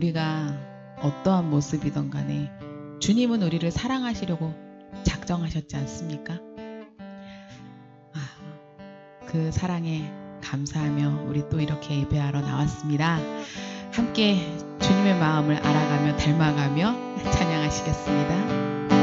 우리가 어떠한 모습이든 간에 주님은 우리를 사랑하시려고 작정하셨지 않습니까? 아, 그 사랑에 감사하며 우리 또 이렇게 예배하러 나왔습니다. 함께 주님의 마음을 알아가며 닮아가며 찬양하시겠습니다.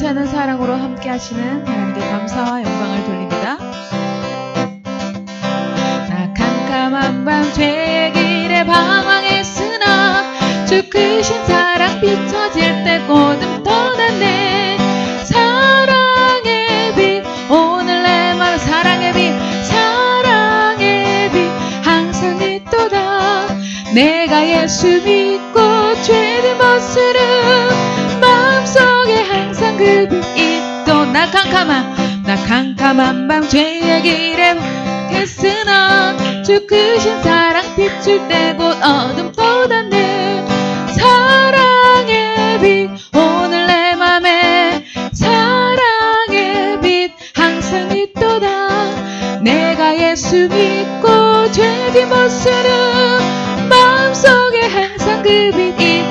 않은 사랑으로 함께 하시는 하나님께 감사와 영광을 돌립니다. 나 캄캄한 밤 죄의 길에 방황했으나 주 크신 사랑 비 캄캄한 나 캄캄한 밤 죄의 길에 했으나 주 크신 사랑 때곧 어둠 떠났네. 사랑의 빛 오늘 내 맘에. 사랑의 빛 항상 있도다. 내가 예수 믿고 죄 모습은 마음속에 항상 그빛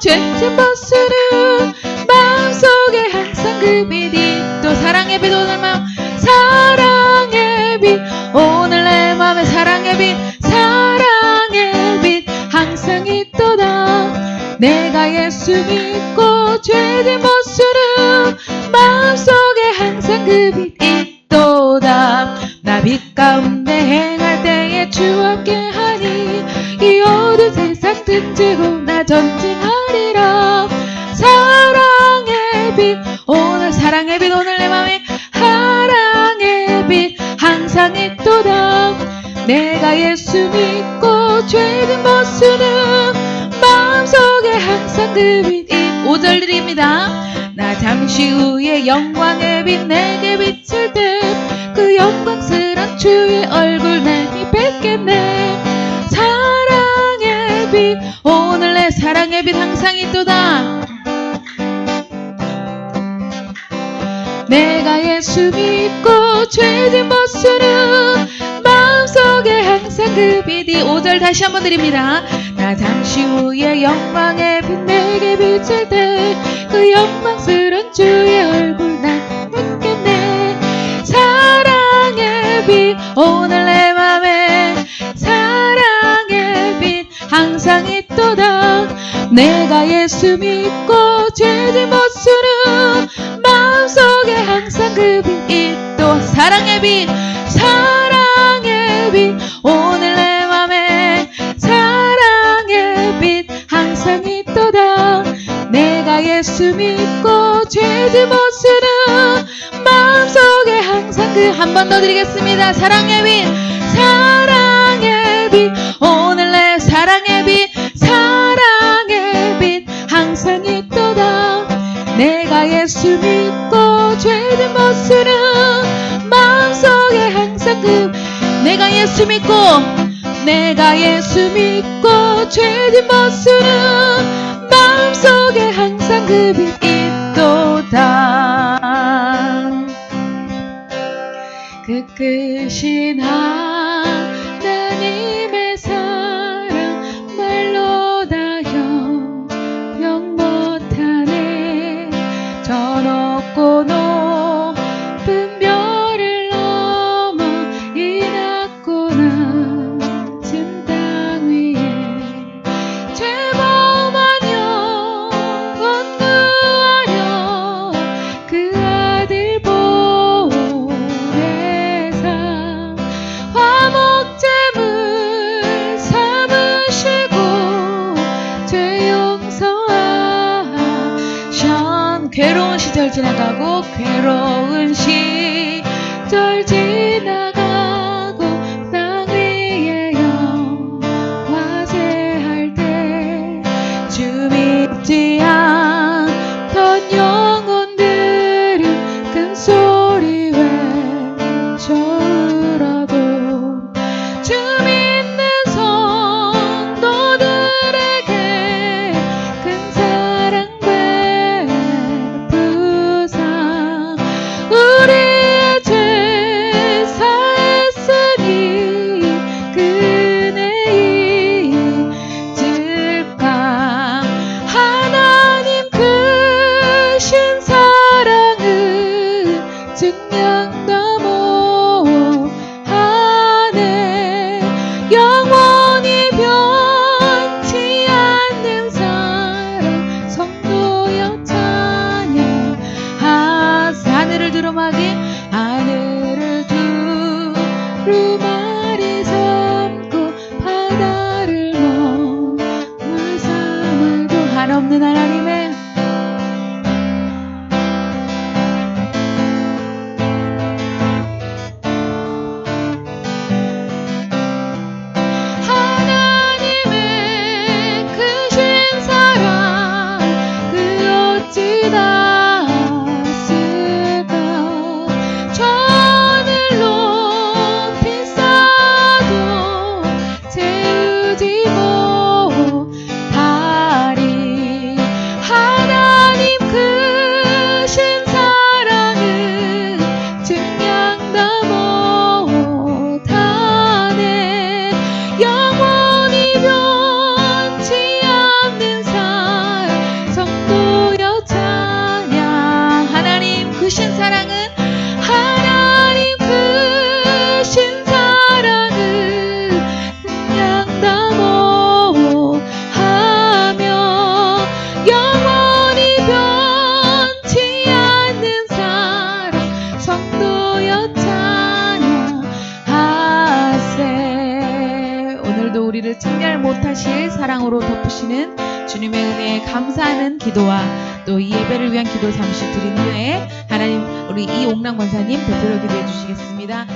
죄진 벗으는 마음속에 항상 그 빛이 또 사랑의 빛 오늘 맘 사랑의 빛 오늘 내 맘에 사랑의 빛 사랑의 빛 항상 있도다. 내가 예수 믿고 죄진 벗으는 마음속에 항상 그빛 있도다. 나 빛 가운데 행할 때에 주와 함께 하니 이 어두운 세상 등지고 나전 벗으는 마음속에 항상 그빛. 5절 드립니다. 나 잠시 후에 영광의 빛 내게 비칠 때그 영광스런 주의 얼굴 내니 뵙겠네. 사랑의 빛. 오늘 내 사랑의 빛 항상 있도다. 내가 예수 믿고 죄진 벗으는 항상 그 빛이 5절 다시 한번 드립니다. 나 잠시 후에 영광의 빛 내게 비칠 때 그 영광스런 주의 얼굴 난 묻겠네. 사랑의 빛 오늘 내 맘에 사랑의 빛 항상 있도다. 내가 예수 믿고 죄진 벗으는 마음속에 항상 그 빛 있도 사랑의 빛 예수 믿고 죄진 벗으는 마음속에 항상 그 한 번 더 드리겠습니다. 사랑의 빛 사랑의 빛 오늘 내 사랑의 빛 사랑의 빛 항상 있도다. 내가 예수 믿고 죄진 벗으는 마음속에 항상 그 내가 예수 믿고 내가 예수 믿고 죄진 벗으는 마음속에 항상 그빛 있도다. 그 끝인 하나 지나가고 괴로운 시절 지 サムナラリメ 못하실 사랑으로 덮으시는 주님의 은혜에 감사하는 기도와 또 이 예배를 위한 기도 잠시 드린 후에 하나님 우리 이옥남 권사님 대표로 기도해 주시겠습니다.